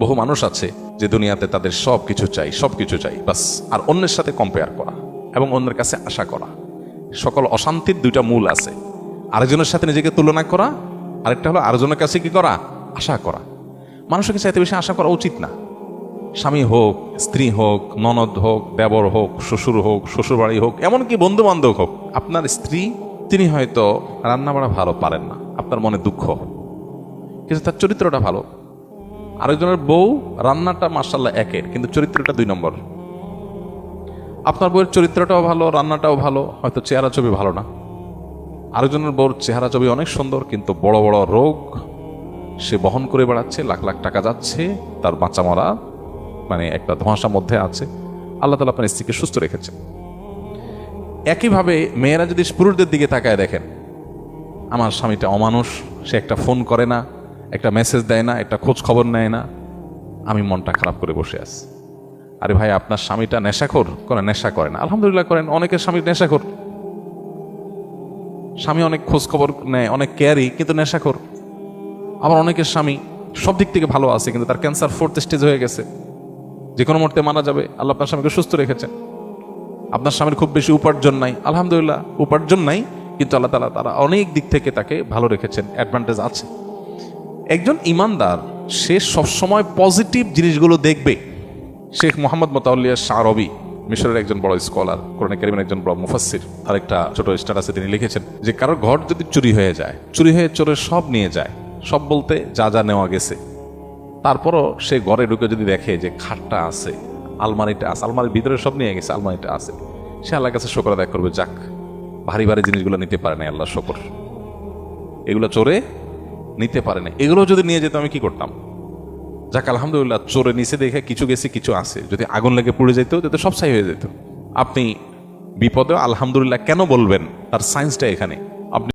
বহু মানুষ আছে যে দুনিয়াতে তাদের সব কিছু চাই, সব কিছু চাই, বাস। আর অন্যের সাথে কম্পেয়ার করা এবং অন্যের কাছে আশা করা। সকল অশান্তির দুইটা মূল আছে। আরেকজনের সাথে নিজেকে তুলনা করা, আরেকটা হলো আরেকজনের কাছে কি করা? আশা করা। মানুষের কাছে এত বেশি আশা করা উচিত না। স্বামী হোক, স্ত্রী হোক, ননদ হোক, দেবর হোক, শ্বশুর হোক, শ্বশুরবাড়ি হোক, এমনকি বন্ধু বান্ধব হোক, আপনার স্ত্রী, তিনি হয়তো রান্না বাড়া ভালো পারেন না। আপনার মনে দুঃখ। কিন্তু তার চরিত্রটা ভালো। আরেকজনের বউ, রান্নাটা মার্শাল্লাহ একের, কিন্তু চরিত্রটা দুই নম্বর। আপনার বউয়ের চরিত্রটাও ভালো, রান্নাটাও ভালো, হয়তো চেহারা ছবি ভালো না। আরেকজনের বউর চেহারা ছবি অনেক সুন্দর, কিন্তু বড় বড় রোগ সে বহন করে বেড়াচ্ছে, লাখ লাখ টাকা যাচ্ছে, তার বাঁচা মরা মানে একটা ধোঁয়াশার মধ্যে আছে। আল্লাহ তালা আপনার স্ত্রীকে সুস্থ রেখেছে। একইভাবে মেয়েরা যদি পুরুষদের দিকে তাকায় দেখেন, আমার স্বামীটা অমানুষ, সে একটা ফোন করে না একটা মেসেজ দেয় না, একটা খোঁজ খবর নেয় না, আমি মনটা খারাপ করে বসে আছি। আরে ভাই, আপনার স্বামীটা নেশাখোর? করে নেশা করে না। আলহামদুলিল্লাহ করেন, অনেকের স্বামী নেশাখোর। স্বামী অনেক খোঁজ খবর নেয়, অনেক কেয়ারি কিন্তু নেশাখোর। আবার অনেকের স্বামী সব দিক থেকে ভালো আছে, কিন্তু তার ক্যান্সার ফোর্থ স্টেজ হয়ে গেছে। যে কোনো মুহূর্তে মারা যাবে, আল্লাহ আপনার স্বামীকে সুস্থ রেখেছেন। আপনার স্বামীর খুব বেশি উপার্জন নাই। আলহামদুলিল্লাহ, উপার্জন নাই, কিন্তু আল্লাহ তালা তারা অনেক দিক থেকে তাকে ভালো রেখেছেন অ্যাডভান্টেজ আছে। একজন ইমানদার, সে সবসময় পজিটিভ জিনিসগুলো দেখবে। শেখ মোহাম্মদ মোতাউল্লিয়া শাহ রবি মিশরের একজন বড় স্কলার কোরআন কারিমের একজন বড় মুফাসির আর একটা ছোট স্ট্যাটাসে তিনি লিখেছেন যে কারোর ঘর যদি চুরি হয়ে যায়, চুরি হয়ে চোরের সব নিয়ে যায়, সব বলতে যা যা নেওয়া গেছে। তারপরও সে ঘরে ঢুকে যদি দেখে যে খাটটা আছে, আলমারিটা আছে, আলমারির ভিতরে সব নিয়ে গেছে, আলমারিটা আছে, সে আল্লাহর কাছে শকর আদায় করবে, যাক, ভারী ভারী জিনিসগুলো নিতে পারে না আল্লাহ শকর। এগুলো চোরে নিতে পারে না এগুলো যদি নিয়ে যেত আমি কি করতাম? যাক, আলহামদুলিল্লাহ, চোরে নিচে দেখে কিছু গেছে, কিছু আছে। যদি আগুন লেগে পুড়ে যেত তাতে সব সাই হয়ে যেত। আপনি বিপদে, আলহামদুলিল্লাহ, কেন বলবেন? তার সায়েন্সটা এখানে।